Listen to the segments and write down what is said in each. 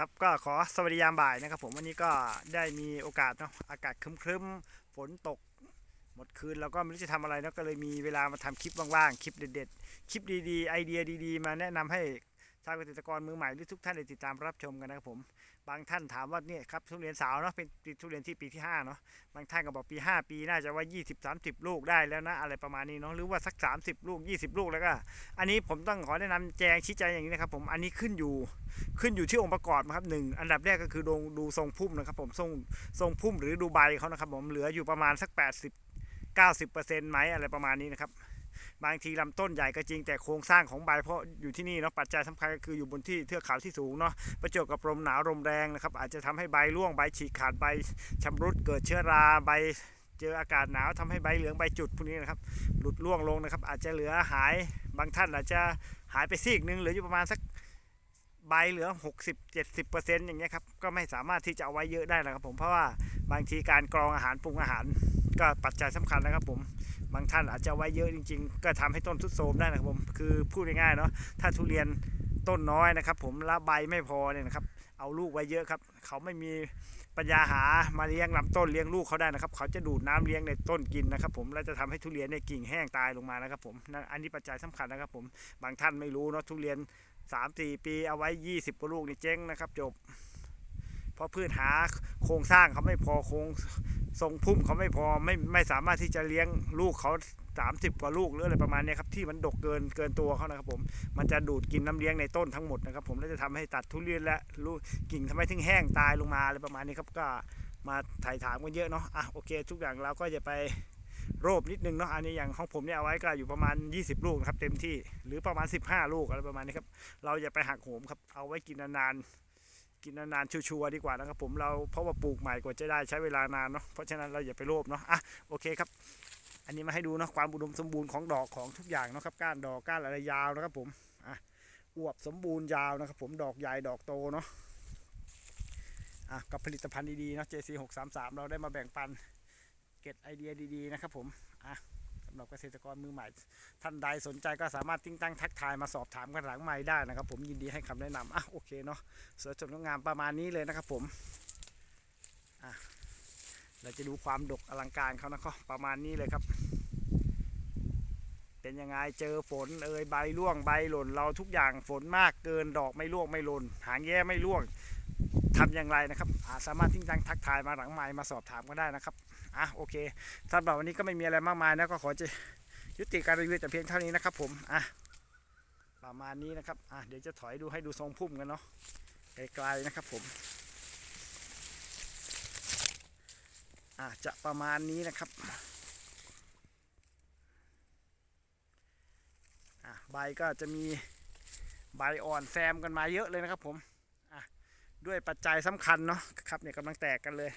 ครับก็ขอสวัสดียามบ่ายนะครับผมวันนี้ก็ได้มีโอกาสเนาะอากาศครึ้มๆฝนตก หมดคืนแล้วก็ไม่รู้จะทำอะไรเนาะก็เลยมีเวลามาทำคลิปว่างๆ คลิปเด็ดๆ คลิปดีๆ ไอเดียดีๆ มาแนะนำให้ ชาวเกษตรกรมือใหม่หรือทุกท่านได้ติดตามรับชมกันนะครับผม บางท่านถามว่าเนี่ยครับทุเรียนสาวเนาะเป็นทุเรียนที่ปีที่ห้าเนาะบางท่านก็บอกปี 5 ปีน่าจะว่า 20 30 ลูกได้แล้วนะอะไรประมาณนี้เนาะหรือว่าสัก 30 ลูก 20 ลูกแล้วก็ อันนี้ผมต้องขอแนะนำแจงชี้แจงอย่างนี้นะครับผมอันนี้ขึ้นอยู่ขึ้นอยู่ที่องค์ประกอบนะครับหนึ่งอันดับแรกก็คือดูดูทรงพุ่มนะครับผมทรงทรงพุ่มหรือดูใบเขานะครับผมเหลืออยู่ประมาณสัก 80 90%ไหมอะไรประมาณนี้นะครับ บางทีลำต้นใหญ่ก็จริงแต่โครงสร้างของใบเพราะอยู่ที่นี่เนาะปัจจัยสำคัญก็คืออยู่บนที่เทือกเขาที่สูงเนาะประจวบกับลมหนาวลมแรงนะครับอาจจะทำให้ใบร่วงใบฉีกขาดใบชำรุดเกิดเชื้อราใบเจออากาศหนาวทำให้ใบเหลืองใบจุดพวกนี้นะครับ หลุดร่วงลงนะครับ อาจจะเหลือหายบางท่านอาจจะหายไปซีกหนึ่งเหลืออยู่ประมาณสักใบเหลือ 60 70เปอร์เซ็นต์อย่างเงี้ยครับก็ไม่สามารถที่จะเอาไว้เยอะได้นะครับผมเพราะว่า บางทีการกรองอาหารปรุงอาหาร ก็ปัจจัยสำคัญนะครับผมบางท่านอาจจะไว้เยอะจริง ๆ ก็ทำให้ต้นทุดโทรมได้นะครับผมคือพูดง่ายๆเนาะถ้าทุเรียนต้นน้อยนะครับ ผมแล้วใบไม่พอเนี่ยนะครับ เอาลูกไว้เยอะครับ เขาไม่มีปัญญาหามาเลี้ยงลำต้นเลี้ยงลูกเขาได้นะครับ เขาจะดูดน้ำเลี้ยงในต้นกินนะครับ ผมแล้วจะทำให้ทุเรียนเนี่ยกิ่งแห้งตายลงมานะครับผมนั่นอันนี้ปัจจัยสำคัญนะครับ ผมบางท่านไม่รู้เนาะทุเรียนสามสี่ปีเอาไว้ยี่สิบกว่าลูกนี่เจ๊งนะครับจบ เพราะพืชหาโครงสร้างเขาไม่พอโครงทรงพุ่มเขาไม่พอไม่ไม่สามารถที่จะเลี้ยงลูกเขาสามสิบกว่าลูกหรืออะไรประมาณนี้ครับที่มันดกเกินเกินตัวเขานะครับผมมันจะดูดกินน้ำเลี้ยงในต้นทั้งหมดนะครับผมแล้วจะทำให้ตัดทุเรียนและลูกกิ่งทำให้ถึงแห้งตายลงมาอะไรประมาณนี้ครับก็มาถ่ายถามกันเยอะเนาะอะโอเค ทุกอย่างเราก็จะไปโรบนิดนึงเนาะอันนี้อย่างของผมเนี่ยเอาไว้ก็อยู่ประมาณ 20 ลูกครับเต็มที่หรือประมาณ 15 ลูกอะไรประมาณนี้ครับเราอย่าไปหักโหมครับเอาไว้กินนานๆ กินนานๆชัวร์ๆดีกว่านะครับผมเราเพราะว่าปลูกใหม่กว่าจะได้ใช้เวลานานเนาะเพราะฉะนั้นเราอย่าไปโลภเนาะอะโอเคครับ อันนี้มาให้ดูเนาะความอุดมสมบูรณ์ของดอกของทุกอย่างเนาะครับก้านดอกก้านอะไรยาวนะครับผมอะอวบสมบูรณ์ยาวนะครับผมดอกใหญ่ดอกโตเนาะอะกับผลิตภัณฑ์ดีๆเนาะ JC 633เราได้มาแบ่งปันเก็ตไอเดียดีๆนะครับผมอะำหรับเกษตรกรมือใหม่ ท่านใดสนใจก็สามารถติ้งตั้งทักทายมาสอบถามกันหลังไม้ได้นะครับ ผมยินดีให้คำแนะนำอะโอเคเนาะสวยสดงดงามประมาณนี้เลยนะครับผมอะเราจะดูความดกอลังการเขานะครับประมาณนี้เลยครับ เป็นยังไงเจอฝนเอ่ยใบร่วงใบหล่นเราทุกอย่างฝนมากเกินดอกไม่ร่วงไม่หล่นหางแย่ไม่ร่วง ทำอย่างไรนะครับสามารถทิ้งตั้งทักทายมาหลังไม้มาสอบถามกันได้นะครับอะโอเคสำหรับวันนี้ก็ไม่มีอะไรมากมายนะก็ขอจะยุติการรีวิวแต่เพียงเท่านี้นะครับ ผมอะประมาณนี้นะครับอะเดี๋ยวจะถอยดูให้ดูทรงพุ่มกันเนาะไกลๆนะครับผมอะจะประมาณนี้นะครับอะใบก็จะมีใบอ่อนแซมกันมาเยอะเลยนะครับผม ด้วยปัจจัยสำคัญเนาะครับเนี่ยกำลังแตกกันเลย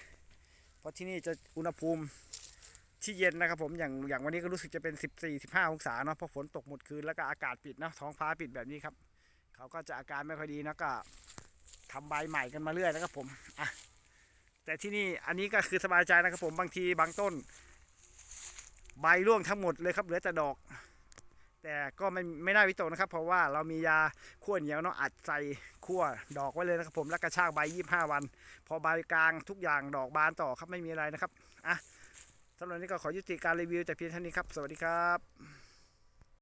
เพราะที่นี่จะอุณหภูมิที่เย็นนะครับผมอย่างอย่างวันนี้ก็รู้สึกจะเป็น 14 15 องศาเนาะเพราะฝนตกหมดคืนแล้วก็อากาศปิดเนาะท้องฟ้าปิดแบบนี้ครับ เขาก็จะอาการไม่ค่อยดีนะก็ทำใบใหม่กันมาเรื่อยนะครับผมอะแต่ที่นี่อันนี้ก็คือสบายใจนะครับผมบางทีบางต้น ใบร่วงทั้งหมดเลยครับเหลือแต่ดอก แต่ก็ไม่ไม่น่าวิตกนะครับ เพราะว่าเรามียาขั้วเหนียวเนาะอัดใส่ขั้วดอกไว้เลยนะครับผมแล้วกระชากใบ25วัน พอใบกลางทุกอย่างดอกบานต่อครับไม่มีอะไรนะครับอะสำหรับนนี้ก็ขอยุติการรีวิวแต่เพียงเท่านี้ครับ สวัสดีครับ